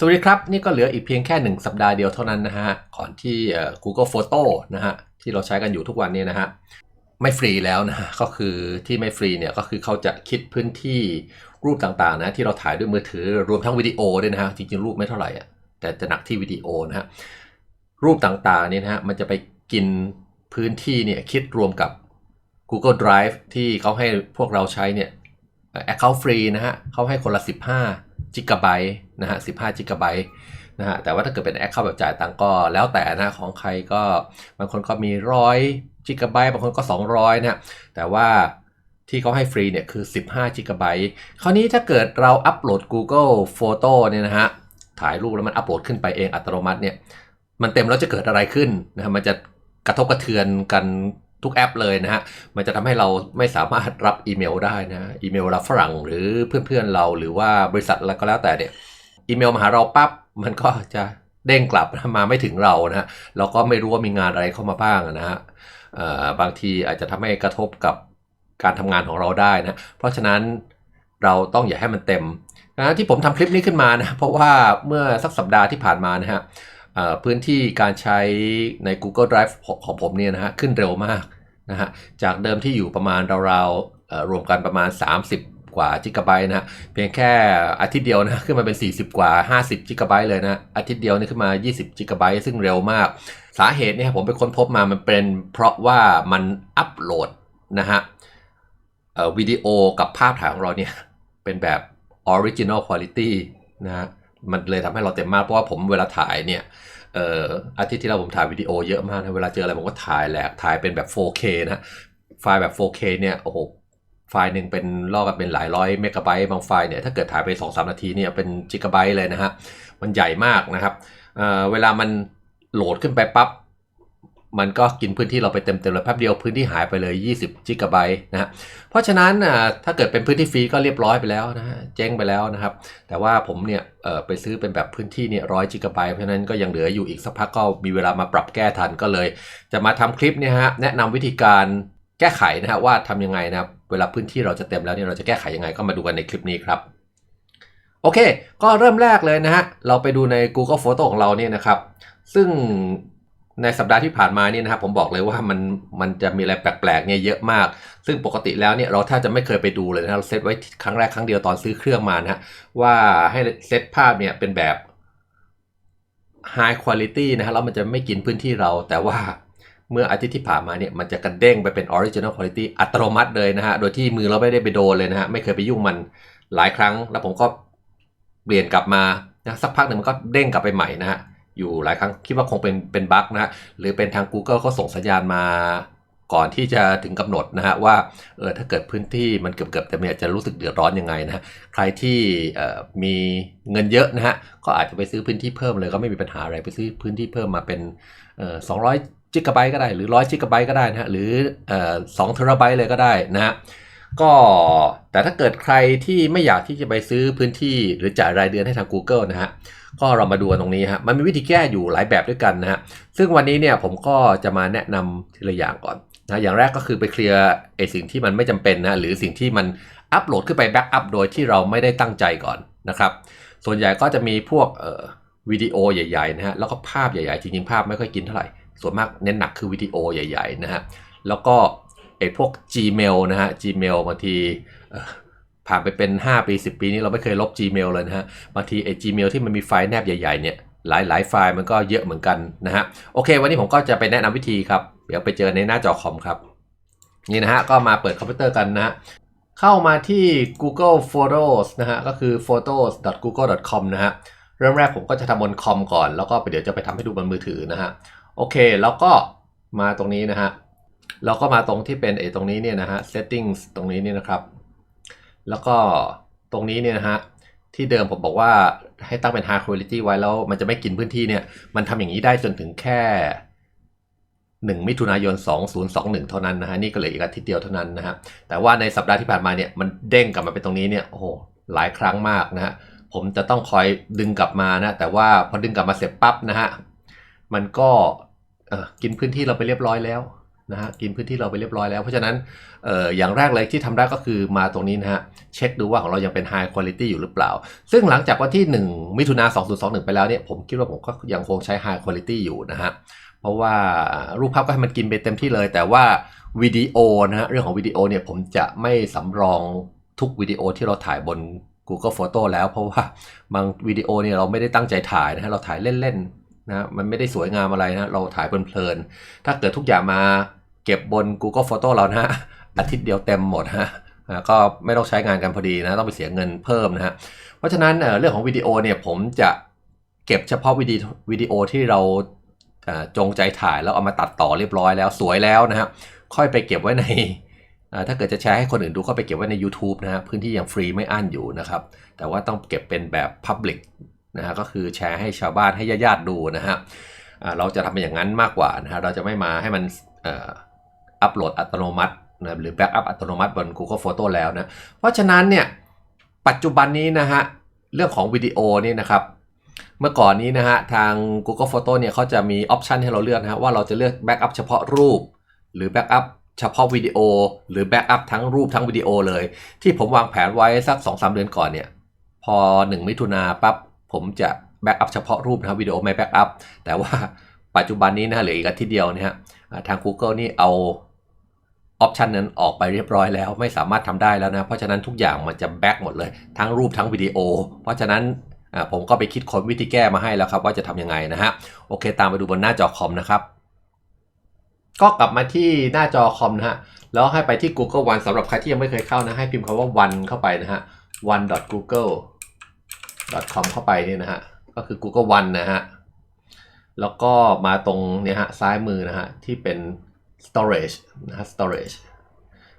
สวัสดีครับ นี่ก็เหลืออีกเพียงแค่ 1 สัปดาห์เดียวเท่านั้นนะฮะก่อนที่ Google Photo นะฮะที่เราใช้กันอยู่ทุกวันนี้นะฮะไม่ฟรีแล้วนะก็คือที่ไม่ฟรีเนี่ยก็คือเขาจะคิดพื้นที่รูปต่างๆนะที่เราถ่ายด้วยมือถือรวมทั้งวิดีโอด้วยนะฮะจริงๆรูปไม่เท่าไหร่อะแต่จะหนักที่วิดีโอนะฮะรูปต่างๆนี่นะฮะมันจะไปกินพื้นที่เนี่ยคิดรวมกับ Google Drive ที่เขาให้พวกเราใช้เนี่ย แอคเคาท์ฟรีนะฮะเขาให้คนละ 15จิกะไบต์นะฮะ15จิกะไบต์นะฮะแต่ว่าถ้าเกิดเป็นแอคเคาท์แบบจ่ายตังก็แล้วแต่นะของใครก็บางคนก็มีร้อยจิกะไบต์บางคนก็ 200นะแต่ว่าที่เขาให้ฟรีเนี่ยคือ 15จิกะไบต์คราวนี้ถ้าเกิดเราอัปโหลด Google Photo เนี่ยนะฮะ ถ่ายรูปแล้วมันอัปโหลดขึ้นไปเองอัตโนมัติเนี่ย มันเต็มแล้วจะเกิดอะไรขึ้นนะฮะ มันจะกระทบกระเทือนกัน ทุกแอปเลยนะฮะ มันจะทำให้เราไม่สามารถรับอีเมลได้นะ อีเมลเราฝรั่งหรือเพื่อนๆเราหรือว่าบริษัทอะไรก็แล้วแต่เนี่ย อีเมลมาหาเราปั๊บ มันก็จะเด้งกลับมาไม่ถึงเรานะฮะ เราก็ไม่รู้ว่ามีงานอะไรเข้ามาบ้างนะฮะบางทีอาจจะทำให้กระทบกับการทำงานของเราได้นะ เพราะฉะนั้นเราต้องอย่าให้มันเต็มนะที่ผมทำคลิปนี้ขึ้นมานะ เพราะว่าเมื่อสักสัปดาห์ที่ผ่านมานะฮะ พื้นที่การใช้ใน Google Drive ของผมเนี่ยนะฮะขึ้นเร็วมากนะฮะจากเดิมที่อยู่ประมาณราวๆรวมกันประมาณ 30 กว่าจิกะไบต์นะฮะเพียงแค่อาทิตย์เดียวนะขึ้นมาเป็น 40 กว่า 50จิกะไบต์เลยนะอาทิตย์เดียวนี่ขึ้นมา 20จิกะไบต์ซึ่งเร็วมาก สาเหตุเนี่ยผมไปค้นพบมามันเป็นเพราะว่ามันอัปโหลดนะฮะวิดีโอกับภาพถ่ายของเราเนี่ยเป็นแบบ original quality นะฮะ มันเลยทำให้เราเต็มมากเพราะว่าผมเวลาถ่ายเนี่ยเอ่ออาทิตย์ที่เราผมถ่ายวิดีโอเยอะมากนะเวลาเจออะไรผมก็ถ่ายแหลกถ่ายเป็นแบบ 4K นะไฟล์แบบ 4K เนี่ยโอ้โหไฟล์หนึ่งเป็นลอกกันเป็นหลายร้อยเมกะไบต์บางไฟล์เนี่ยถ้าเกิดถ่ายไป2-3นาทีเนี่ยเป็นจิกะไบต์เลยนะฮะมันใหญ่มากนะครับเอ่อเวลามันโหลดขึ้นไปปั๊บ มันก็กินพื้นที่เราไปเต็มๆเลยแป๊บเดียวพื้นที่หายไปเลย 20จิกะไบต์นะฮะเพราะฉะนั้นอ่าถ้าเกิดเป็นพื้นที่ฟรีก็เรียบร้อยไปแล้วนะฮะเจ๊งไปแล้วนะครับ แต่ว่าผมเนี่ยเอ่อไปซื้อเป็นแบบพื้นที่เนี่ยร้อยจิกะไบต์เพราะฉะนั้นก็ยังเหลืออยู่อีกสักพักก็มีเวลามาปรับแก้ทันก็เลย จะมาทำคลิปเนี่ยฮะแนะนำวิธีการแก้ไขนะฮะว่าทำยังไงนะครับเวลาพื้นที่เราจะเต็มแล้วเนี่ยเราจะแก้ไขยังไงก็มาดูกันในคลิปนี้ครับโอเค ก็เริ่มแรกเลยนะฮะ เราไปดูใน Google Photo ของเราเนี่ยนะครับ ซึ่ง ในสัปดาห์ที่ผ่านมาเนี่ยนะครับผมบอกเลยว่ามันมันจะมีอะไรแปลกๆเนี่ยเยอะมาก ซึ่งปกติแล้วเนี่ยเราถ้าจะไม่เคยไปดูเลยนะเราเซตไว้ครั้งแรกครั้งเดียวตอนซื้อเครื่องมานะฮะว่าให้เซตภาพเนี่ยเป็นแบบ High Quality นะฮะแล้วมันจะไม่กินพื้นที่เราแต่ว่าเมื่ออาทิตย์ที่ผ่านมาเนี่ยมันจะกระเด้งไปเป็น Original Quality อัตโนมัติเลยนะฮะ โดยที่มือเราไม่ได้ไปโดนเลยนะฮะ ไม่เคยไปยุ่งมันหลายครั้ง แล้วผมก็เปลี่ยนกลับมานะสักพักหนึ่งมันก็เด้งกลับไปใหม่นะฮะ อยู่หลายครั้งคิดว่าคงเป็นเป็นบั๊กนะฮะหรือเป็นทาง Google เขาส่งสัญญาณมาก่อนที่จะถึงกำหนดนะฮะว่าเออถ้าเกิดพื้นที่มันเกือบเกือบๆเต็มเนี่ยจะรู้สึกเดือดร้อนยังไงนะฮะใครที่มีเงินเยอะนะฮะก็อาจจะไปซื้อพื้นที่เพิ่มเลยก็ไม่มีปัญหาอะไรไปซื้อพื้นที่เพิ่มมาเป็นเอ่อ200จิกะไบต์ก็ได้หรือ100จิกะไบต์ก็ได้นะฮะหรือเอ่อ2เทราไบต์เลยก็ได้นะฮะก็แต่ถ้าเกิดใครที่ไม่อยากที่จะไปซื้อพื้นที่หรือจ่ายรายเดือนให้ทาง Google นะฮะ ก็เรามาดูตรงนี้ฮะมันมีวิธีแก้อยู่หลายแบบด้วยกันนะฮะซึ่งวันนี้เนี่ยผมก็จะมาแนะนำทีละอย่างก่อนนะอย่างแรกก็คือไปเคลียร์ไอสิ่งที่มันไม่จำเป็นนะหรือสิ่งที่มันอัปโหลดขึ้นไปแบ็กอัพโดยที่เราไม่ได้ตั้งใจก่อนนะครับ ส่วนใหญ่ก็จะมีพวกเอ่อวิดีโอใหญ่ๆนะฮะแล้วก็ภาพใหญ่ๆจริงๆภาพไม่ค่อยกินเท่าไหร่ส่วนมากเน้นหนักคือวิดีโอใหญ่ๆนะฮะแล้วก็ไอพวก Gmail นะฮะ Gmail บางที ผ่านไปเป็น 5 ปี 10 ปีนี้เราไม่เคยลบ Gmail เลยนะฮะบางทีไอ้ Gmail ที่มันมีไฟล์แนบใหญ่ๆเนี่ยหลายหลายไฟล์มันก็เยอะเหมือนกันนะฮะโอเค วันนี้ผมก็จะไปแนะนำวิธีครับ เดี๋ยวไปเจอในหน้าจอคอมครับ นี่นะฮะก็มาเปิดคอมพิวเตอร์กันนะฮะเข้ามาที่ Google Photos นะฮะก็คือ photos.google.com นะฮะเริ่มแรกผมก็จะทำบนคอมก่อน แล้วก็เดี๋ยวจะไปทำให้ดูบนมือถือนะฮะโอเค แล้วก็มาตรงนี้นะฮะเราก็มาตรงที่เป็นไอ้ตรงนี้เนี่ยนะฮะ settings ตรงนี้เนี่ยนะครับ แล้วก็ตรงนี้เนี่ยนะฮะที่เดิมผมบอกว่าให้ตั้งเป็น high quality ไว้แล้วมันจะไม่กินพื้นที่เนี่ย มันทำอย่างนี้ได้จนถึงแค่ 1 มิถุนายน 2021 เท่านั้นนะฮะ นี่ก็เหลืออีกอาทิตย์เดียวเท่านั้นนะฮะ แต่ว่าในสัปดาห์ที่ผ่านมาเนี่ย มันเด้งกลับมาเป็นตรงนี้เนี่ย โอ้โห หลายครั้งมากนะฮะ ผมจะต้องคอยดึงกลับมานะ แต่ว่าพอดึงกลับมาเสร็จปั๊บนะฮะ มันก็กินพื้นที่เราไปเรียบร้อยแล้ว นะฮะกินพื้นที่เราไปเรียบร้อยแล้ว เพราะฉะนั้นเอ่ออย่างแรกเลยที่ทำได้ก็คือมาตรงนี้นะฮะเช็คดูว่าของเรายังเป็น High Quality อยู่หรือเปล่า ซึ่งหลังจากวันที่ 1 มิถุนา2021 ไปแล้วเนี่ยผมคิดว่าผมก็ยังคงใช้ High Quality อยู่นะฮะเพราะว่ารูปภาพก็ให้มันกินไปเต็มที่เลย แต่ว่าวิดีโอนะฮะเรื่องของวิดีโอเนี่ยผมจะไม่สำรองทุกวิดีโอที่เราถ่ายบน Google Photo แล้วเพราะว่าบางวิดีโอเนี่ยเราไม่ได้ตั้งใจถ่ายนะฮะเราถ่ายเล่นๆนะมันไม่ได้สวยงามอะไรนะเราถ่ายเพลินๆถ้าเกิดทุกอย่างมา เก็บบน Google Photo เรานะฮะอาทิตย์เดียวเต็มหมดฮะก็ไม่ต้องใช้งานกันพอดีนะต้องไปเสียเงินเพิ่มนะฮะเพราะฉะนั้นเรื่องของวิดีโอเนี่ยผมจะเก็บเฉพาะวิดีวิดีโอที่เราจงใจถ่ายแล้วเอามาตัดต่อเรียบร้อยแล้วสวยแล้วนะฮะค่อยไปเก็บไว้ในถ้าเกิดจะแชร์ให้คนอื่นดูก็ไปเก็บไว้ใน YouTube นะฮะพื้นที่ยังฟรีไม่อั้นอยู่นะครับ แต่ว่าต้องเก็บเป็นแบบ Public นะฮะก็คือแชร์ให้ชาวบ้านให้ญาติๆดูนะฮะเราจะทำเป็นอย่างนั้นมากกว่านะฮะเราจะไม่มาให้มันเอัปโหลดอัตโนมัตินะหรือแบ็กอัพอัตโนมัติบน Google Photo แล้วนะ เพราะฉะนั้นเนี่ยปัจจุบันนี้นะฮะเรื่องของวิดีโอนี่นะครับ เมื่อก่อนนี้นะฮะทาง Google Photo เนี่ยเขาจะมีออปชันให้เราเลือกนะฮะว่าเราจะเลือกแบ็กอัพเฉพาะรูป หรือแบ็กอัพเฉพาะวิดีโอ หรือแบ็กอัพทั้งรูปทั้งวิดีโอเลย ที่ผมวางแผนไว้สัก 2-3 เดือนก่อนเนี่ยพอ 1 มิถุนาปั๊บผมจะแบ็กอัพเฉพาะรูปนะครับวิดีโอไม่แบ็กอัพแต่ว่าปัจจุบันนี้นะเหลืออีกอาทิตย์เดียวเนี่ยฮะทาง Google นี่เอา ออปชันนั้นออกไปเรียบร้อยแล้วไม่สามารถทำได้แล้วนะ เพราะฉะนั้นทุกอย่างมันจะแบ็กหมดเลย ทั้งรูปทั้งวิดีโอ เพราะฉะนั้นผมก็ไปคิดค้นวิธีแก้มาให้แล้วครับ ว่าจะทำยังไงนะฮะโอเค ตามไปดูบนหน้าจอคอมนะครับ ก็กลับมาที่หน้าจอคอมนะฮะแล้วให้ไปที่ Google One สำหรับใครที่ยังไม่เคยเข้านะให้พิมพ์คำว่า one เข้าไปนะฮะ one google com เข้าไปนี่นะฮะก็คือ Google One นะฮะแล้วก็มาตรงเนี่ยฮะซ้ายมือนะฮะที่เป็น storage นะฮะ storage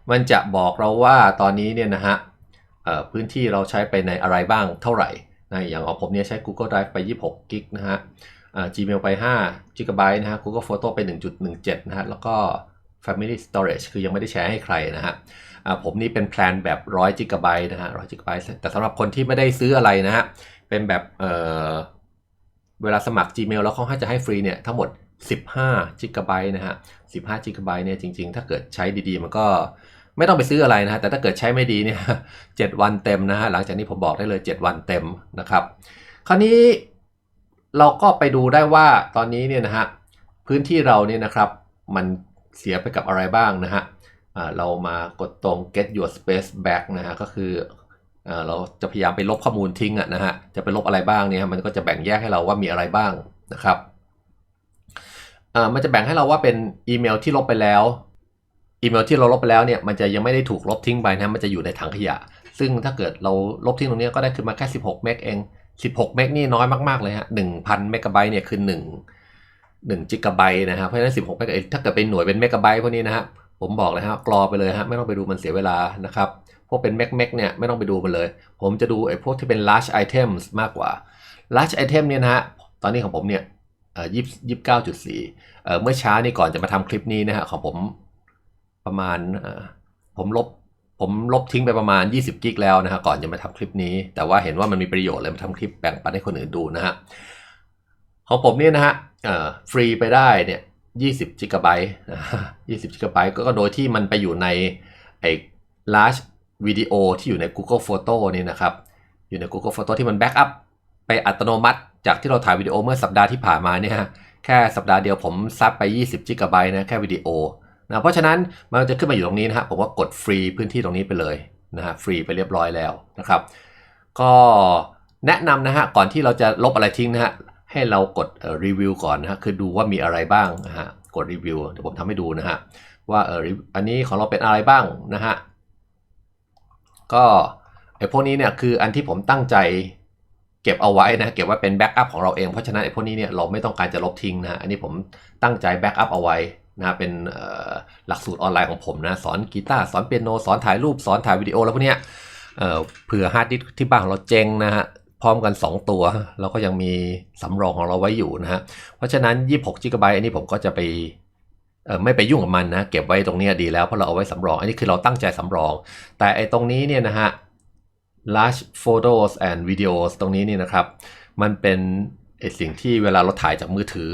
มันจะบอกเราว่าตอนนี้เนี่ยนะฮะพื้นที่เราใช้ไปในอะไรบ้างเท่าไหร่นะอย่างของผมเนี่ยใช้ Google Drive ไป 26กิกนะฮะ Gmail ไป5 g b นะฮะ Google Photo ไป 1.17 นะฮะ แล้วก็ Family Storage คือยังไม่ได้แชร์ให้ใครนะฮะผมนี่เป็นแพลนแบบ100 g b นะฮะ100 g b แต่สำหรับคนที่ไม่ได้ซื้ออะไรนะฮะ เป็นแบบเเวลาสมัคร Gmail แล้วเขาให้จะให้ฟรีเนี่ยทั้งหมด 15 g b นะฮะ 15 g b เนี่ยจริง ๆ ถ้าเกิดใช้ดีๆ มันก็ไม่ต้องไปซื้ออะไรนะฮะ แต่ถ้าเกิดใช้ไม่ดีเนี่ย 7 วันเต็มนะฮะ หลังจากนี้ผมบอกได้เลย 7 วันเต็มนะครับ คราวนี้เราก็ไปดูได้ว่าตอนนี้เนี่ยนะฮะ พื้นที่เราเนี่ยนะครับมันเสียไปกับอะไรบ้างนะฮะเรามากดตรง get your space back นะฮะ ก็คือเราจะพยายามไปลบข้อมูลทิ้งอะนะฮะ จะไปลบอะไรบ้างเนี่ยมันก็จะแบ่งแยกให้เราว่ามีอะไรบ้างนะครับ อ่ามันจะแบ่งให้เราว่าเป็นอีเมลที่ลบไปแล้วอีเมลที่เราลบไปแล้วเนี่ยมันจะยังไม่ได้ถูกลบทิ้งไปนะมันจะอยู่ในถังขยะ ซึ่งถ้าเกิดเราลบทิ้งตรงนี้ก็ได้ขึ้นมาแค่ 16 เมกเอง 16 เมกนี่น้อยมากๆเลยฮะ 1,000 เมกะไบต์เนี่ยคือ 1 1จิกะไบต์นะฮะเพราะฉะนั้น 16 เมกะถ้าเกิดเป็นหน่วยเป็นเมกะไบต์พวกนี้นะฮะ ผมบอกเลยฮะกรอไปเลยฮะ ไม่ต้องไปดูมันเสียเวลานะครับ พวกเป็นเมกเมกเนี่ยไม่ต้องไปดูมันเลย ผมจะดูไอ้พวกที่เป็น large items มากกว่า large item เนี่ยนะฮะ ตอนนี้ของผมเนี่ย เอ่ยี่สิบเก้าจุดสี่เมื่อเช้านี่ก่อนจะมาทำคลิปนี้นะฮะของผมประมาณผมลบผมลบทิ้งไปประมาณ 20 กิกแล้วนะฮะก่อนจะมาทำคลิปนี้ แต่ว่าเห็นว่ามันมีประโยชน์เลยมาทำคลิปแบ่งปันให้คนอื่นดูนะฮะของผมเนี่ยนะฮะฟรีไปได้เนี่ย20 g b 20 g b ก็โดยที่มันไปอยู่ในไอ้ large วิดีโอที่อยู่ใน Google Photo นี่นะครับ อยู่ใน Google Photo ที่มันแบ็กอัพไปอัตโนมัติ จากที่เราถ่ายวิดีโอเมื่อสัปดาห์ที่ผ่านมาเนี่ยแค่สัปดาห์เดียวผมซับไป 20 g b นะแค่วิดีโอนะเพราะฉะนั้นมันจะขึ้นมาอยู่ตรงนี้นะฮะผมว่ากดฟรีพื้นที่ตรงนี้ไปเลยนะฮะฟรีไปเรียบร้อยแล้วนะครับ ก็แนะนำนะฮะก่อนที่เราจะลบอะไรทิ้งนะฮะให้เรากดรีวิวก่อนนะฮะคือดูว่ามีอะไรบ้างนะฮะกดรีวิวเดี๋ยวผมทำให้ดูนะฮะว่าเอออันนี้ของเราเป็นอะไรบ้างนะฮะก็ไอพวกนี้เนี่ยคืออันที่ผมตั้งใจ เก็บเอาไว้นะเก็บไว้เป็นแบ็กอัพของเราเองเพราะฉะนั้นไอ้พวกนี้เนี่ยเราไม่ต้องการจะลบทิ้งนะอันนี้ผมตั้งใจแบ็กอัพเอาไว้นะเป็นหลักสูตรออนไลน์ของผมนะสอนกีตาร์สอนเปียโนสอนถ่ายรูปสอนถ่ายวิดีโอแล้วพวกเนี้ยเเผื่อฮาร์ดดิสก์ที่บ้านของเราเจ๊งนะฮะพร้อมกัน 2 ตัวเราก็ยังมีสำรองของเราไว้อยู่นะฮะเพราะฉะนั้น 26 g b อันนี้ผมก็จะไปไม่ไปยุ่งกับมันนะเก็บไว้ตรงนี้ดีแล้วเพราะเราเอาไว้สำรอง อันนี้คือเราตั้งใจสำรอง แต่ไอ้ตรงนี้เนี่ยนะฮะ large photos and videos ตรงนี้นี่นะครับ มันเป็นไอสิ่งที่เวลาเราถ่ายจากมือถือ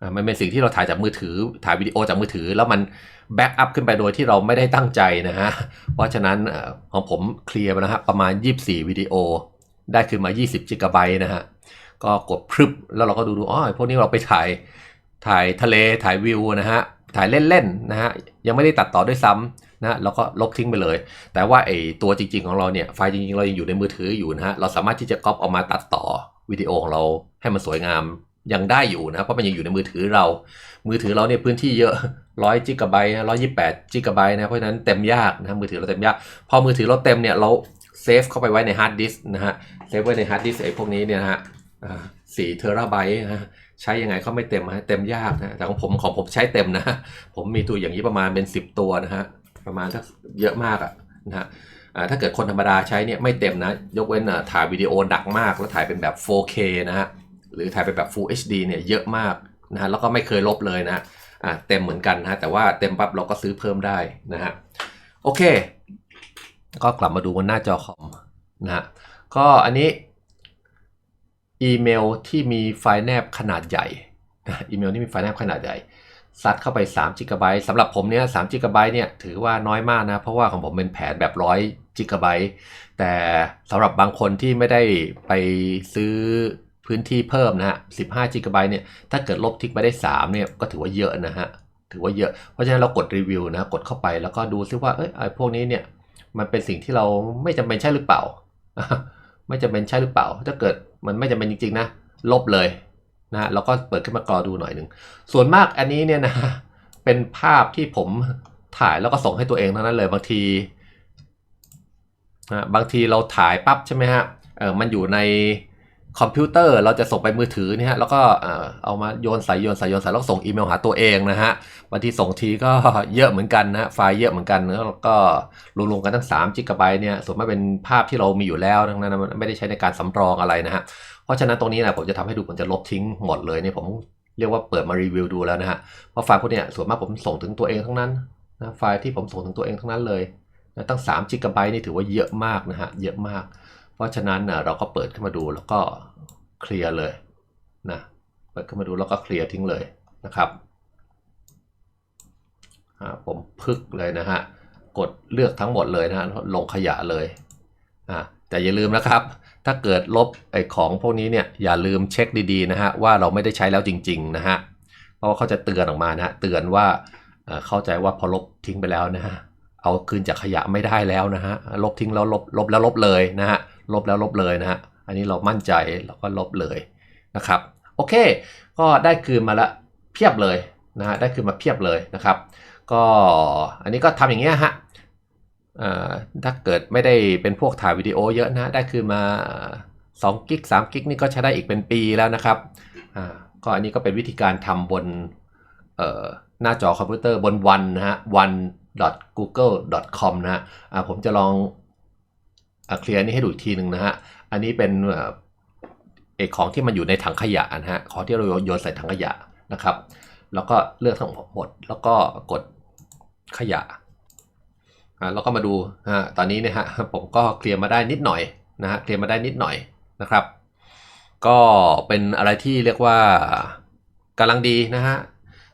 อ่ามันเป็นสิ่งที่เราถ่ายจากมือถือ ถ่ายวิดีโอจากมือถือ แล้วมันแบ็กอัพขึ้นไปโดยที่เราไม่ได้ตั้งใจนะฮะ เพราะฉะนั้นของผมเคลียร์นะฮะประมาณ 24 วิดีโอ ได้ขึ้นมา 20 จิกะไบต์นะฮะ ก็กดพรึบแล้วเราก็ดูดูอ๋อพวกนี้เราไปถ่ายถ่ายทะเลถ่ายวิวนะฮะ ถ่ายเล่นๆนะฮะ ยังไม่ได้ตัดต่อด้วยซ้ำ นะเราก็ลบทิ้งไปเลย แต่ว่าไอตัวจริง ๆ ของเราเนี่ย ไฟล์จริง ๆ เรายังอยู่ในมือถืออยู่นะฮะ เราสามารถที่จะก๊อปเอามาตัดต่อวิดีโอของเราให้มันสวยงามยังได้อยู่นะ เพราะมันยังอยู่ในมือถือเรา มือถือเราเนี่ยพื้นที่เยอะร้อยจิกะไบต์ร้อยยี่แปดจิกะไบต์นะ เพราะฉะนั้นเต็มยากนะมือถือเราเต็มยาก พอมือถือเราเต็มเนี่ยเราเซฟเข้าไปไว้ในฮาร์ดดิสนะฮะ เซฟไว้ในฮาร์ดดิสไอ้พวกนี้เนี่ยนะฮะสี่เทราไบต์นะฮะใช้ยังไงเขาไม่เต็มฮะ เต็มยากนะ แต่ของผมของผมใช้เต็มนะ ผมมีตัวอย่างนี้ประมาณเป็น 10 ตัวนะฮะ ประมาณสักเยอะมากอะนะฮะถ้าเกิดคนธรรมดาใช้เนี่ยไม่เต็มนะ ยกเว้นถ่ายวิดีโอหนักมาก แล้วถ่ายเป็นแบบ 4K นะฮะหรือถ่ายเป็นแบบ Full HD เนี่ยเยอะมากนะฮะแล้วก็ไม่เคยลบเลยนะอ่าเต็มเหมือนกันนะแต่ว่าเต็มปั๊บเราก็ซื้อเพิ่มได้นะฮะโอเค ก็กลับมาดูบนหน้าจอคอมนะฮะก็อันนี้อีเมลที่มีไฟล์แนบขนาดใหญ่อีเมลที่มีไฟล์แนบขนาดใหญ่ ซัดเข้าไป3 g b สำหรับผมเนี่ย3 g b เนี่ยถือว่าน้อยมากนะ เพราะว่าของผมเป็นแผนแบบ100 g b แต่สำหรับบางคนที่ไม่ได้ไปซื้อพื้นที่เพิ่มนะฮะ15 g b เนี่ยถ้าเกิดลบทิ้งไปได้3เนี่ยก็ถือว่าเยอะนะฮะถือว่าเยอะ เพราะฉะนั้นเรากดรีวิวนะกดเข้าไปแล้วก็ดูซิว่าเอ้ยไอ้พวกนี้เนี่ยมันเป็นสิ่งที่เราไม่จำเป็นใช่หรือเปล่า ไม่จำเป็นใช่หรือเปล่า ถ้าเกิดมันไม่จำเป็นจริงๆนะลบเลย นะฮะเราก็เปิดขึ้นมากรอดูหน่อยหนึ่งส่วนมากอันนี้เนี่ยนะเป็นภาพที่ผมถ่ายแล้วก็ส่งให้ตัวเองทั้งนั้นเลยบางทีนะบางทีเราถ่ายปั๊บใช่ไหมฮะเออมันอยู่ในคอมพิวเตอร์เราจะส่งไปมือถือเนี่ยฮะแล้วก็เออเอามาโยนใส่โยนใส่โยนใส่แล้วส่งอีเมลหาตัวเองนะฮะบางทีส่งทีก็เยอะเหมือนกันนะไฟล์เยอะเหมือนกันแล้วก็รวมๆกันทั้ง3จิกะไบต์เนี่ยส่วนมากเป็นภาพที่เรามีอยู่แล้วทั้งนั้นไม่ได้ใช้ในการสำรองอะไรนะฮะ เพราะฉะนั้นตรงนี้นะผมจะทำให้ดูผมจะลบทิ้งหมดเลยเนี่ยผมเรียกว่าเปิดมารีวิวดูแล้วนะฮะเพราะไฟล์พวกเนี้ยส่วนมากผมส่งถึงตัวเองทั้งนั้นนะไฟล์ที่ผมส่งถึงตัวเองทั้งนั้นเลยนะตั้ง3 g b นี่ถือว่าเยอะมากนะฮะเยอะมาก เพราะฉะนั้นนะเราก็เปิดขึ้นมาดูแล้วก็เคลียร์เลยนะเปิดขึ้นมาดูแล้วก็เคลียร์ทิ้งเลยนะครับผมพึกเลยนะฮะกดเลือกทั้งหมดเลยนะฮะลงขยะเลยอ่าแต่อย่าลืมนะครับ ถ้าเกิดลบไอ้ของพวกนี้เนี่ยอย่าลืมเช็คดีๆนะฮะว่าเราไม่ได้ใช้แล้วจริงๆนะฮะเพราะว่าเขาจะเตือนออกมานะฮะเตือนว่าเข้าใจว่าพอลบทิ้งไปแล้วนะฮะเอาคืนจากขยะไม่ได้แล้วนะฮะลบทิ้งแล้วลบลบแล้วลบเลยนะฮะลบแล้วลบเลยนะฮะอันนี้เรามั่นใจเราก็ลบเลยนะครับโอเค ก็ได้คืนมาละเพียบเลยนะฮะได้คืนมาเพียบเลยนะครับ ก็อันนี้ก็ทำอย่างเงี้ยฮะ ถ้าเกิดไม่ได้เป็นพวกถ่ายวิดีโอเยอะนะ ได้คืนมา2กิก3กิกนี่ก็ใช้ได้อีกเป็นปีแล้วนะครับ ก็อันนี้ก็เป็นวิธีการทำบนหน้าจอคอมพิวเตอร์บนวันนะฮะ one.google.com นะฮะผมจะลองอ่าเคลียร์นี่ให้ดูอีกทีหนึ่งนะฮะ อันนี้เป็นเอ่อเอกของที่มันอยู่ในถังขยะนะฮะ ของที่เราโยนใส่ถังขยะนะครับ แล้วก็เลือกทั้งหมด แล้วก็กดขยะ อ่าเราก็มาดูตอนนี้เนี่ยฮะผมก็เคลียร์มาได้นิดหน่อยนะฮะเคลียร์มาได้นิดหน่อยนะครับ ก็เป็นอะไรที่เรียกว่ากำลังดีนะฮะ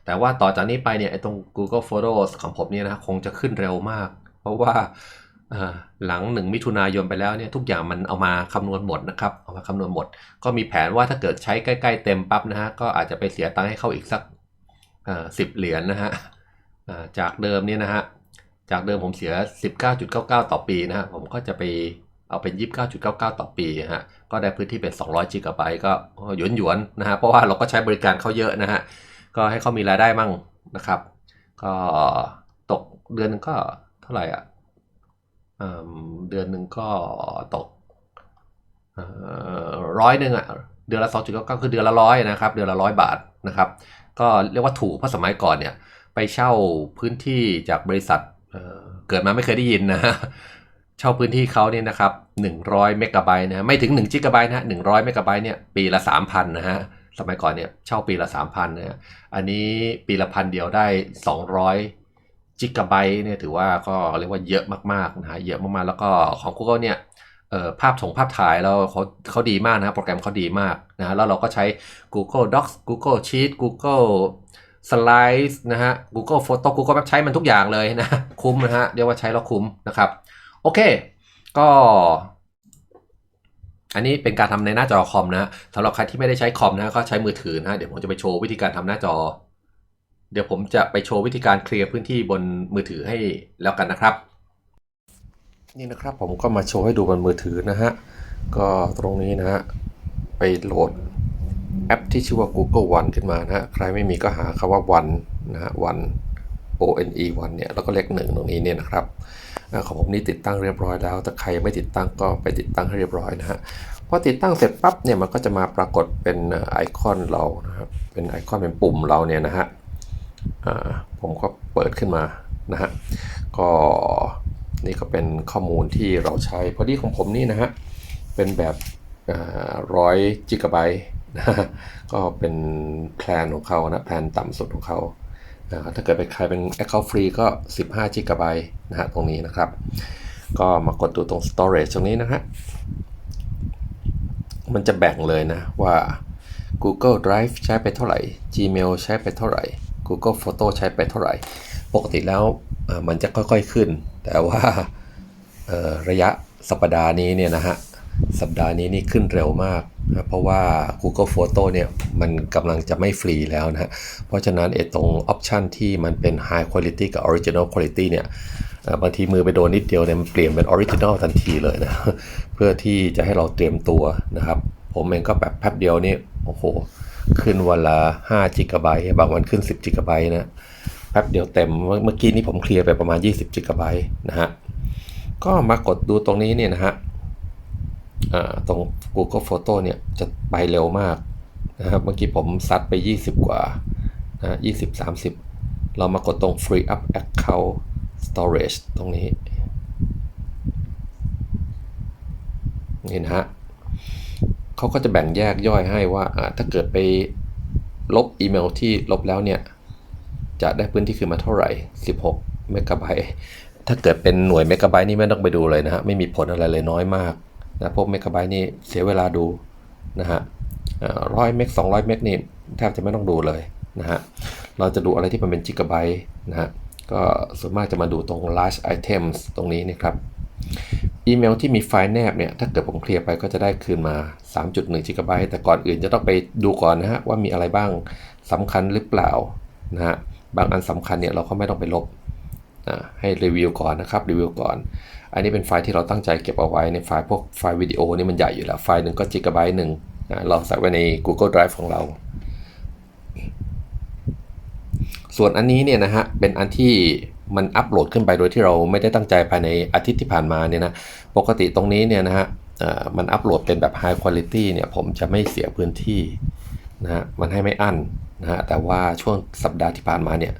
แต่ว่าต่อจากนี้ไปเนี่ยไอ้ตรง Google Photos ของผมเนี่ยนะคงจะขึ้นเร็วมาก เพราะว่าหลังหนึ่งมิถุนายนไปแล้วเนี่ยทุกอย่างมันเอามาคำนวณหมดนะครับเอามาคำนวณหมด ก็มีแผนว่าถ้าเกิดใช้ใกล้ๆเต็มปั๊บนะฮะก็อาจจะไปเสียตังค์ให้เขาอีกสักสิบเหรียญนะฮะจากเดิมเนี่ยนะฮะ จากเดิมผมเสีย 19.99 ต่อปีนะฮะ ผมก็จะไปเอาเป็น 29.99 ต่อปีฮะ ก็ได้พื้นที่เป็น 200 g b ก็หยวนหยวนๆนะฮะ เพราะว่าเราก็ใช้บริการเขาเยอะนะฮะ ก็ให้เขามีรายได้มั่งนะครับ ก็ตกเดือนหนึงก็เท่าไหร่อะเดือนหนึ่งก็ตกร้อยหนึ่งอะ เดือนละ2.99คือเดือนละร้อยนะครับ เดือนละร้อยบาทนะครับ ก็เรียกว่าถูกเพราะสมัยก่อนเนี่ยไปเช่าพื้นที่จากบริษัท เกิดมาไม่เคยได้ยินนะเช่าพื้นที่เขาเนี่ยนะครับ 100 เมกะไบต์นะฮะไม่ถึง1จิกะไบต์นะฮะ100 เมกะไบต์เนี่ยปีละ 3,000 นะฮะ สมัยก่อนเนี่ยเช่าปีละ 3,000นะอันนี้ปีละพันเดียวได้ 200 จิกะไบต์เนี่ยถือว่าก็เรียกว่าเยอะมากๆนะฮะเยอะมากๆแล้วก็ของ Google เนี่ยภาพส่งภาพถ่ายแล้วเขาเขาดีมากนะโปรแกรมเขาดีมากนะฮะแล้วเราก็ใช้ Google Docs Google Sheet Google Slides นะฮะ Google Photo Google Map ใช้มันทุกอย่างเลยนะ คุ้มนะฮะเรียกว่าใช้แล้วคุ้มนะครับ โอเค ก็ อันนี้เป็นการทำในหน้าจอคอมนะฮะสำหรับใครที่ไม่ได้ใช้คอมนะก็ใช้มือถือนะเดี๋ยวผมจะไปโชว์วิธีการทำหน้าจอ เดี๋ยวผมจะไปโชว์วิธีการเคลียร์พื้นที่บนมือถือให้แล้วกันนะครับ นี่นะครับผมก็มาโชว์ให้ดูบนมือถือนะฮะก็ตรงนี้นะฮะไปโหลดแอปที่ชื่อว่า Google One ขึ้นมานะฮะ ใครไม่มีก็หาคำว่า One นะฮะ O N E One เนี่ยแล้วก็เลขหนึ่งตรงนี้เนี่ยนะครับของผมนี่ติดตั้งเรียบร้อยแล้ว แต่ใครไม่ติดตั้งก็ไปติดตั้งให้เรียบร้อยนะฮะพอติดตั้งเสร็จปั๊บเนี่ยมันก็จะมาปรากฏเป็นไอคอนเรานะครับเป็นไอคอนเป็นปุ่มเราเนี่ยนะฮะผมก็เปิดขึ้นมานะฮะก็นี่ก็เป็นข้อมูลที่เราใช้พอดีของผมนี่นะฮะเป็นแบบร้อยจิกะไบต์นะฮะก็เป็นแพลนของเขานะแพลนต่ำสุดของเขา อ่าถ้าเกิดเป็นใครเป็น Account Free ก็ 15จิกะไบต์นะฮะตรงนี้นะครับ ก็มากดดูตรง Storage ตรงนี้นะฮะมันจะแบ่งเลยนะว่า Google Drive ใช้ไปเท่าไหร่ Gmail ใช้ไปเท่าไหร่ Google Photo ใช้ไปเท่าไหร่ ปกติแล้วมันจะค่อยๆขึ้น แต่ว่าระยะสัปดาห์นี้เนี่ยนะฮะ สัปดาห์นี้นี่ขึ้นเร็วมาก นะเพราะว่า Google Photo เนี่ยมันกำลังจะไม่ฟรีแล้วนะฮะเพราะฉะนั้นไอ้ตรงออปชันที่มันเป็น High Quality กับ Original Quality เนี่ยบางทีมือไปโดนนิดเดียวเนี่ยมันเปลี่ยนเป็น Original ทันทีเลยนะ เพื่อที่จะให้เราเตรียมตัวนะครับ ผมเองก็แบบแป๊บเดียวนี่โอ้โห ขึ้นวันละ5 g b บางวันขึ้น 10 g b นะแป๊บเดียวเต็มเมื่อกี้นี้ผมเคลียร์ไปประมาณ 20 g b นะฮะก็มากดดูตรงนี้เนี่ยนะฮะ ตรง Google Photo เนี่ยจะไปเร็วมากนะครับเมื่อกี้ผมซัดไป 20 กว่านะ20 30 เรามากดตรง Free Up Account Storage ตรงนี้นี่นะฮะเขาก็จะแบ่งแยกย่อยให้ว่าถ้าเกิดไปลบอีเมลที่ลบแล้วเนี่ย จะได้พื้นที่คืนมาเท่าไหร่ 16 เมกะไบต์ถ้าเกิดเป็นหน่วยเมกะไบต์นี่ไม่ต้องไปดูเลยนะฮะ ไม่มีผลอะไรเลยน้อยมาก นะพวกเมกะไบต์นี่เสียเวลาดูนะฮะร้อยเมกสองร้อยเมกนี่แทบจะไม่ต้องดูเลยนะฮะ เราจะดูอะไรที่มันเป็นจิกะไบต์นะฮะ ก็ส่วนมากจะมาดูตรง large items ตรงนี้นะครับอีเมลที่มีไฟล์แนบเนี่ย ถ้าเกิดผมเคลียร์ไปก็จะได้คืนมา 3.1 g b แต่ก่อนอื่นจะต้องไปดูก่อนนะฮะ ว่ามีอะไรบ้างสำคัญหรือเปล่านะฮะ บางอันสำคัญเนี่ยเราก็ไม่ต้องไปลบ นะให้รีวิวก่อนนะครับรีวิวก่อน อันนี้เป็นไฟล์ที่เราตั้งใจเก็บเอาไว้ในไฟล์พวกไฟล์วิดีโอนี่มันใหญ่อยู่แล้ว ไฟล์หนึ่งก็จิกะไบต์หนึ่งนะเราใส่ไว้ใน Google Drive ของเรา ส่วนอันนี้เนี่ยนะฮะเป็นอันที่มันอัปโหลดขึ้นไปโดยที่เราไม่ได้ตั้งใจภายในอาทิตย์ที่ผ่านมาเนี่ยนะปกติตรงนี้เนี่ยนะฮะมันอัปโหลดเป็นแบบ High Quality เนี่ยผมจะไม่เสียพื้นที่นะฮะมันให้ไม่อั้น นะฮะแต่ว่าช่วงสัปดาห์ที่ผ่านมาเนี่ย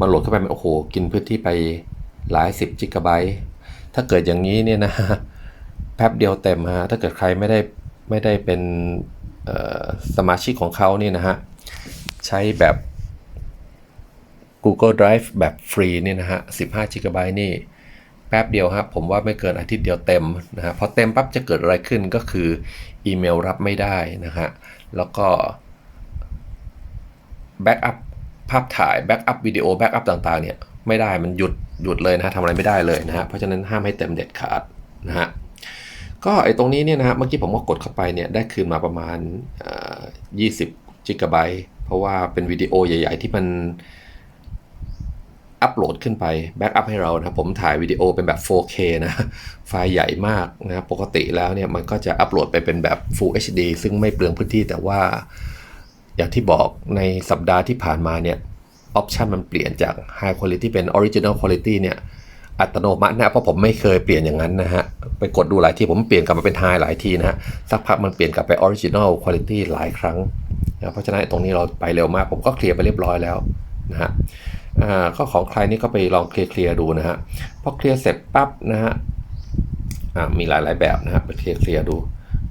มันโหลดเข้าไปมันโอ้โห กินพื้นที่ไปหลายสิบจิกะไบต์ถ้าเกิดอย่างนี้เนี่ยนะฮะแป๊บเดียวเต็มฮะถ้าเกิดใครไม่ได้ไม่ได้เป็นสมาชิกของเขาเนี่ยนะฮะ ใช้แบบ Google Drive แบบฟรีเนี่ยนะฮะ 15 g b นี่แป๊บเดียวครับผมว่าไม่เกินอาทิตย์เดียวเต็มนะฮะพอเต็มปั๊บจะเกิดอะไรขึ้นก็คืออีเมลรับไม่ได้นะฮะแล้วก็ แบ็กอัพภาพถ่ายแบ็กอัพวิดีโอแบ็กอัพต่างๆเนี่ยไม่ได้มันหยุดหยุดเลยนะฮะทำอะไรไม่ได้เลยนะฮะเพราะฉะนั้นห้ามให้เต็มเด็ดขาดนะฮะก็ไอ้ตรงนี้เนี่ยนะฮะเมื่อกี้ผมก็กดเข้าไปเนี่ยได้คืนมาประมาณเอ่อ20 g b เพราะว่าเป็นวิดีโอใหญ่ๆ ที่มันอัปโหลดขึ้นไปแบ็กอัพให้เรานะผมถ่ายวิดีโอเป็นแบบ 4K นะไฟล์ใหญ่มากนะปกติแล้วเนี่ยมันก็จะอัปโหลดไปเป็นแบบ Full HD ซึ่งไม่เปลืองพื้นที่แต่ว่า อย่างที่บอกในสัปดาห์ที่ผ่านมาเนี่ยออปชันมันเปลี่ยนจาก High Quality เป็น Original Quality เนี่ยอัตโนมัตินะเพราะผมไม่เคยเปลี่ยนอย่างนั้นนะฮะ ไปกดดูหลายที่ผมเปลี่ยนกลับมาเป็น High หลายทีนะฮะ สักพักมันเปลี่ยนกลับไป Original Quality หลายครั้งนะเพราะฉะนั้นตรงนี้เราไปเร็วมาก ผมก็เคลียร์ไปเรียบร้อยแล้วนะฮะอ่าก็ของใครนี่ก็ไปลองเคลียร์ดูนะฮะพอเคลียร์เสร็จปั๊บนะฮะอ่ามีหลายๆแบบนะฮะไปเคลียร์ดู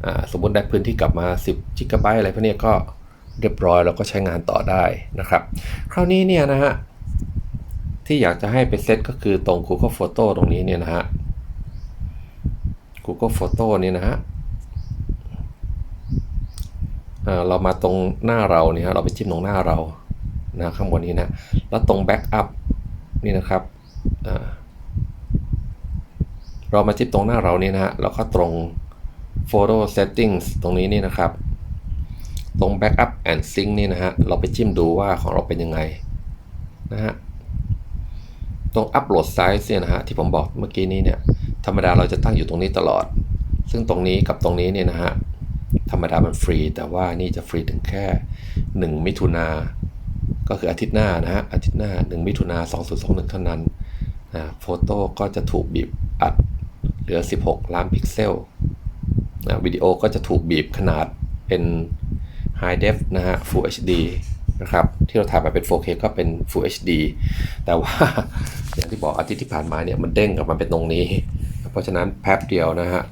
อ่าสมมติได้พื้นที่กลับมา 10 จิกะไบต์อะไรพวกนี้ก็ เรียบร้อยเราก็ใช้งานต่อได้นะครับ คราวนี้เนี่ยนะฮะที่อยากจะให้ไปเซตก็คือตรง Google Photo ตรงนี้เนี่ยนะฮะ Google Photo นี่ยนะฮะเออเรามาตรงหน้าเราเนี่ยฮะเราไปจิ้มตรงหน้าเรานะข้างบนนี้นะ แล้วตรง Backup นี่นะครับอ่าเรามาจิ้มตรงหน้าเรานี่นะฮะแล้วก็ตรง Photo Settings ตรงนี้นี่นะครับ ตรง Backup and Sync นี่นะฮะ เราไปจิ้มดูว่าของเราเป็นยังไงนะฮะ ตรง Upload Size เนี่ยนะฮะ ที่ผมบอกเมื่อกี้นี้เนี่ย ธรรมดาเราจะตั้งอยู่ตรงนี้ตลอด ซึ่งตรงนี้กับตรงนี้เนี่ยนะฮะ ธรรมดามันฟรี แต่ว่านี่จะฟรีถึงแค่ 1 มิถุนา ก็คืออาทิตย์หน้านะฮะ อาทิตย์หน้า 1 มิถุนา2021 เท่านั้นนะโฟโต้ก็จะถูกบีบอัดเหลือ 16 ล้านพิกเซลนะวิดีโอก็จะถูกบีบขนาดเป็น High Def นะฮะ Full HD นะครับที่เราถ่ายมาเป็น 4K ก็เป็น Full HD แต่ว่าอย่างที่บอกอาทิตย์ที่ผ่านมาเนี่ยมันเด้งกลับมาเป็นตรงนี้ เพราะฉะนั้นแป๊บเดียวนะฮะ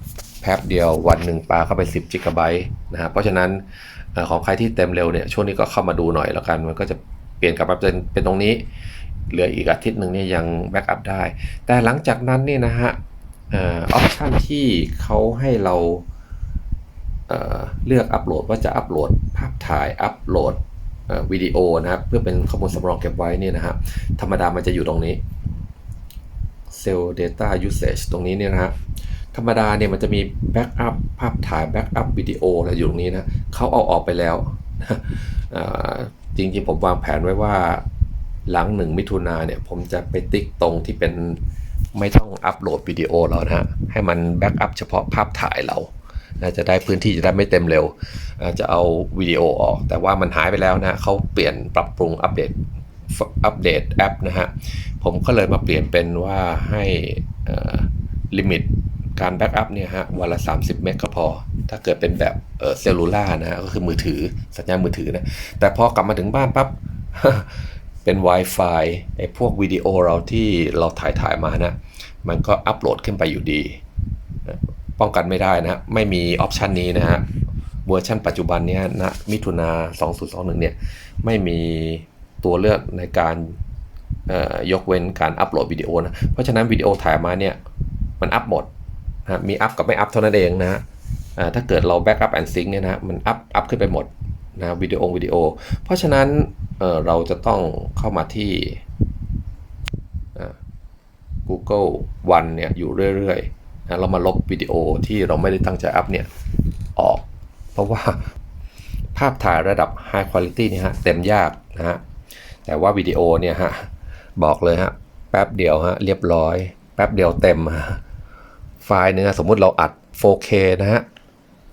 แป๊บเดียววันหนึ่งปลาเข้าไป 10จิกะไบต์นะฮะเพราะฉะนั้นของใครที่เต็มเร็วเนี่ยช่วงนี้ก็เข้ามาดูหน่อยแล้วกัน มันก็จะเปลี่ยนกลับมาเป็นเป็นตรงนี้ เหลืออีกอาทิตย์หนึ่งเนี่ยยังแบ็กอัพได้ แต่หลังจากนั้นเนี่ยนะฮะออปชันที่เขาให้เรา เเลือกอัปโหลดว่าจะอัปโหลดภาพถ่ายอัปโหลดวิดีโอนะครับ เพื่อเป็นข้อมูลสำรองเก็บไว้เนี่ยนะฮะธรรมดามันจะอยู่ตรงนี้ Cell Data Usage ตรงนี้เนี่ยนะฮะธรรมดาเนี่ยมันจะมีแบ็กอัพภาพถ่ายแบ็กอัพวิดีโออะไรอยู่ตรงนี้นะเขาเอาออกไปแล้วจริงๆผมวางแผนไว้ว่าหลังหนึ่งมิถุนาเนี่ยผมจะไปติ๊กตรงที่เป็นไม่ต้องอัปโหลดวิดีโอแล้วนะฮะให้มันแบ็กอัพเฉพาะภาพถ่ายเรา นะจะได้พื้นที่จะได้ไม่เต็มเร็วจะเอาวิดีโอออก แต่ว่ามันหายไปแล้วนะเขาเปลี่ยนปรับปรุงอัปเดตอัปเดตแอปนะฮะ ผมก็เลยมาเปลี่ยนเป็นว่าให้ลิมิตการแบ็กอัพเนี่ยฮะวันละ 30 เมกก็พอ ถ้าเกิดเป็นแบบเซลลูล่านะฮะก็คือมือถือสัญญาณมือถือนะ แต่พอกลับมาถึงบ้านปั๊บเป็น Wi-Fi ไอ้พวกวิดีโอเราที่เราถ่ายถ่ายมานะ มันก็อัปโหลดขึ้นไปอยู่ดี ป้องกันไม่ได้นะไม่มีออปชันนี้นะฮะเวอร์ชันปัจจุบันเนี้ยนะมิถุนา2021 เนี่ย ไม่มีตัวเลือกในการยกเว้นการอัปโหลดวิดีโอนะ เพราะฉะนั้นวิดีโอถ่ายมาเนี่ย มันอัพหมดนะมีอัพกับไม่อัพเท่านั้นเองนะฮะถ้าเกิดเราแบ็กอัพแอนด์ซิงเนี่ยนะมันอัพอัพขึ้นไปหมดนะวิดีโอวิดีโอ เพราะฉะนั้นเเราจะต้องเข้ามาที่ Google One เนี่ยอยู่เรื่อยๆ นะเรามาลบวิดีโอที่เราไม่ได้ตั้งใจอัพเนี่ยออก เพราะว่าภาพถ่ายระดับ High Quality เนี่ยฮะเต็มยากนะฮะแต่ว่าวิดีโอเนี่ยฮะบอกเลยฮะแป๊บเดียวฮะเรียบร้อย แป๊บเดียวเต็มฮะไฟล์นึงอสมมุติเราอัด 4K นะฮะ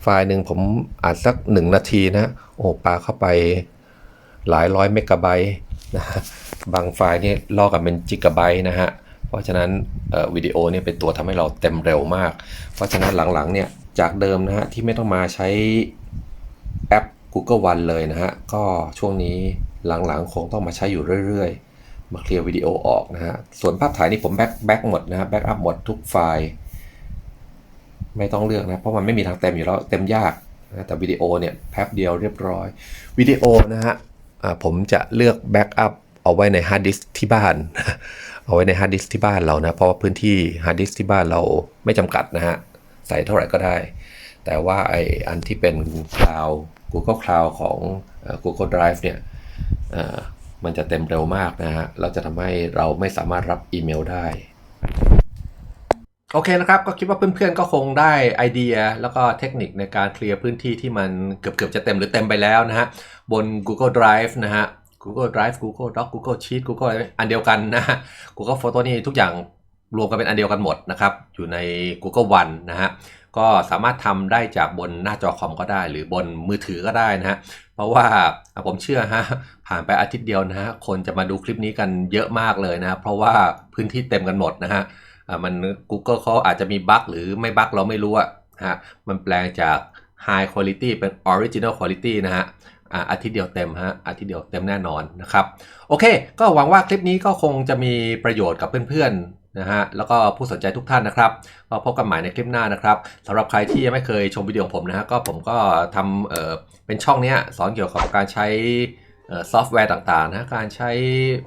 ไฟล์หนึ่งผมอัดสัก 1 นาทีนะโอ้โหปาเข้าไปหลายร้อยเมกะไบต์นะฮะบางไฟล์นี่ลอกกันเป็นจิกะไบต์นะฮะ ราะฉะนั้นวิดีโอเนี่ยเป็นตัวทำให้เราเต็มเร็วมาก เพราะฉะนั้นหลังๆเนี่ยจากเดิมนะฮะที่ไม่ต้องมาใช้แอป Google One เลยนะฮะก็ช่วงนี้หลังๆ คงต้องมาใช้อยู่เรื่อยๆ มาเคลียร์วิดีโอออกนะฮะส่วนภาพถ่ายนี่ผมแบ็กแบ็กหมดนะฮะแบ็กอัพหมดทุกไฟล์ ไม่ต้องเลือกนะเพราะมันไม่มีทางเต็มอยู่แล้วเต็มยากนะแต่วิดีโอเนี่ยแป๊บเดียวเรียบร้อยวิดีโอนะฮะผมจะเลือกแบ็กอัพเอาไว้ในฮาร์ดดิสที่บ้าน เอาไว้ในฮาร์ดดิสที่บ้านเรานะ เพราะว่าพื้นที่ฮาร์ดดิสที่บ้านเราไม่จำกัดนะฮะ ใส่เท่าไหร่ก็ได้ แต่ว่าไออันที่เป็น Cloud Google Cloud ของ Google Drive เนี่ยมันจะเต็มเร็วมากนะฮะ เราจะทำให้เราไม่สามารถรับอีเมลได้ โอเคนะครับ ก็คิดว่าเพื่อนๆ ก็คงได้ไอเดีย แล้วก็เทคนิคในการเคลียร์พื้นที่ที่มันเกือบๆ จะเต็มหรือเต็มไปแล้วนะฮะ บน Google Drive นะฮะ Google Drive Google Doc Google Sheet Google อะไรอันเดียวกันนะ Google Photo นี่ทุกอย่างรวมกันเป็นอันเดียวกันหมดนะครับ อยู่ใน Google One นะฮะ ก็สามารถทำได้จากบนหน้าจอคอมก็ได้ หรือบนมือถือก็ได้นะฮะ เพราะว่าผมเชื่อฮะ ผ่านไปอาทิตย์เดียวนะฮะ คนจะมาดูคลิปนี้กันเยอะมากเลยนะ เพราะว่าพื้นที่เต็มกันหมดนะฮะมัน Google เขาอาจจะมีบั๊กหรือไม่บั๊กเราไม่รู้อะฮะ มันแปลงจาก High Quality เป็น Original Quality นะฮะ อาทิตย์เดียวเต็มฮะอาทิตย์เดียวเต็มแน่นอนนะครับโอเค ก็หวังว่าคลิปนี้ก็คงจะมีประโยชน์กับเพื่อนๆนะฮะแล้วก็ผู้สนใจทุกท่านนะครับก็พบกันใหม่ในคลิปหน้านะครับสำหรับใครที่ยังไม่เคยชมวิดีโอของผมนะฮะก็ผมก็ทำเออเป็นช่องนี้สอนเกี่ยวกับการใช้ซอฟต์แวร์ต่างๆนะการใช้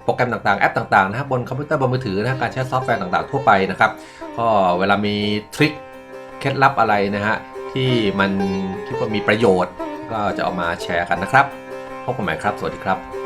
โปรแกรมต่างๆ แอปต่างๆนะบนคอมพิวเตอร์บนมือถือนะการใช้ซอฟต์แวร์ต่างๆทั่วไปนะครับก็เวลามีทริคเคล็ดลับอะไรนะฮะที่มันคิดว่ามีประโยชน์ ก็จะเอามาแชร์กันนะครับ พบกันใหม่ครับ สวัสดีครับ